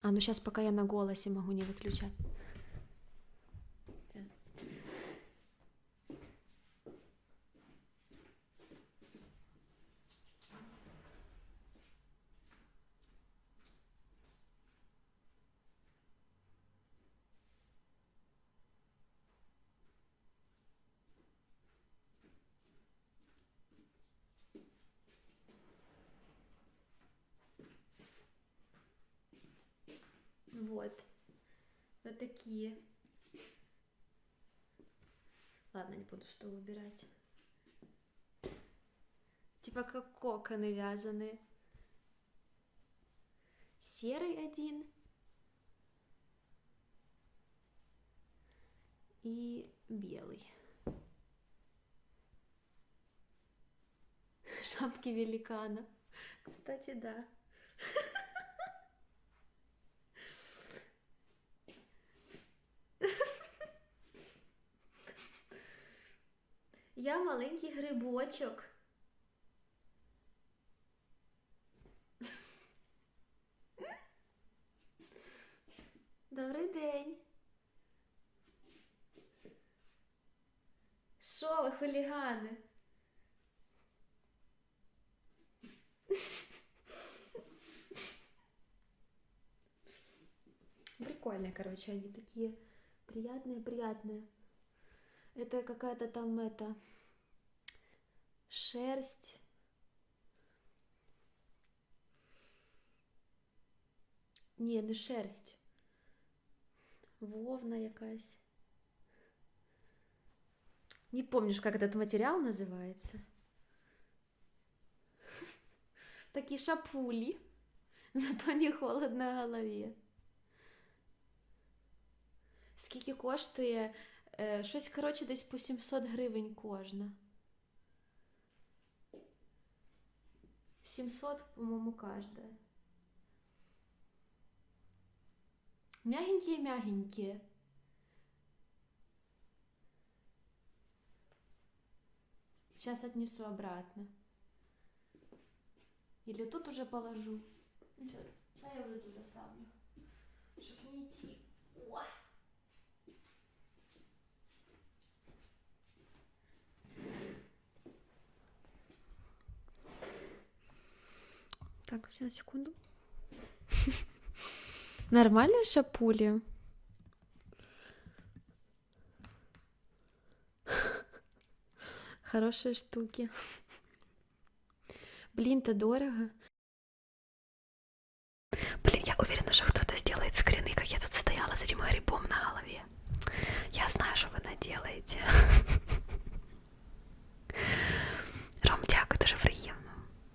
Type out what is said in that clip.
А, ну сейчас пока я на голосе могу не выключать. Так. Вот. Вот такие. Ладно, не буду стол убирать. Типа как коконы вязаные. Серый один. И белый. Шапки великана. Кстати, да. Я маленький грибочок. Добрий день. Що ви, хулігани? Прикольные, короче, они такие приятные, приятные. Это какая-то там это шерсть. Не, не шерсть. Вовна якась. Не помнишь, как этот материал называется? Такие шапули. Зато не холодно на голові. Скільки коштує? Е, щось, коротше, десь по 700 гривень кожна. 700, по-моему, каждая. Мягенькие-мягенькие. Сейчас отнесу обратно. Или тут уже положу. Ну, Да, я уже тут оставлю. Чтоб не идти. Ой. Так, сейчас, секунду. Нормальные шапули? Хорошие штуки. Блин-то дорого. Блин, я уверена, что кто-то сделает скрины, как я тут стояла с этим грибом на голове. Я знаю, что вы наделаете.